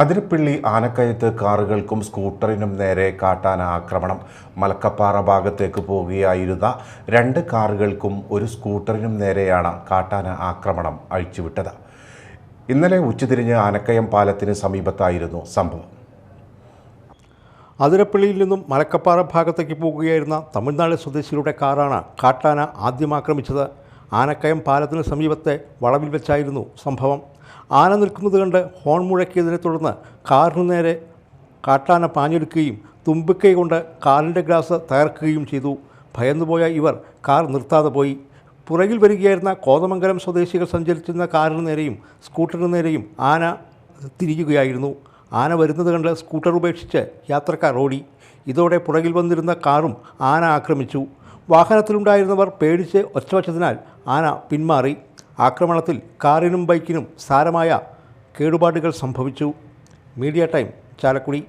അതിരപ്പിള്ളി ആനക്കയത്ത് കാറുകൾക്കും സ്കൂട്ടറിനും നേരെ കാട്ടാന ആക്രമണം. മലക്കപ്പാറ ഭാഗത്തേക്ക് പോകുകയായിരുന്ന രണ്ട് കാറുകൾക്കും ഒരു സ്കൂട്ടറിനും നേരെയാണ് കാട്ടാന ആക്രമണം അഴിച്ചുവിട്ടത്. ഇന്നലെ ഉച്ചതിരിഞ്ഞ് ആനക്കയം പാലത്തിന് സമീപത്തായിരുന്നു സംഭവം. അതിരപ്പള്ളിയിൽ നിന്നും മലക്കപ്പാറ ഭാഗത്തേക്ക് പോകുകയായിരുന്ന തമിഴ്നാട് സ്വദേശികളുടെ കാറാണ് കാട്ടാന ആദ്യം ആക്രമിച്ചത്. ആനക്കയം പാലത്തിന് സമീപത്തെ വളവിൽ വെച്ചായിരുന്നു സംഭവം. ആന നിൽക്കുന്നത് കണ്ട് ഹോൺ മുഴക്കിയതിനെ തുടർന്ന് കാറിനു നേരെ കാട്ടാന പാഞ്ഞെടുക്കുകയും തുമ്പിക്കൈ കൊണ്ട് കാറിന്റെ ഗ്ലാസ് തകർക്കുകയും ചെയ്തു. ഭയന്നുപോയ ഇവർ കാർ നിർത്താതെ പോയി. പുറകിൽ വരികയായിരുന്ന കോതമംഗലം സ്വദേശികൾ സഞ്ചരിച്ചിരുന്ന കാറിന് നേരെയും സ്കൂട്ടറിന് നേരെയും ആന തിരിയുകയായിരുന്നു. ആന വരുന്നത് കണ്ട് സ്കൂട്ടർ ഉപേക്ഷിച്ച് യാത്രക്കാർ ഓടി. ഇതോടെ പുറകിൽ വന്നിരുന്ന കാറും ആന ആക്രമിച്ചു. വാഹനത്തിലുണ്ടായിരുന്നവർ പേടിച്ച് ഒച്ചവച്ചതിനാൽ ആന പിന്മാറി ആക്രമണത്തിൽ കാറിനും ബൈക്കിനും സാരമായ കേടുപാടുകൾ സംഭവിച്ചു. Media time Chalakudy.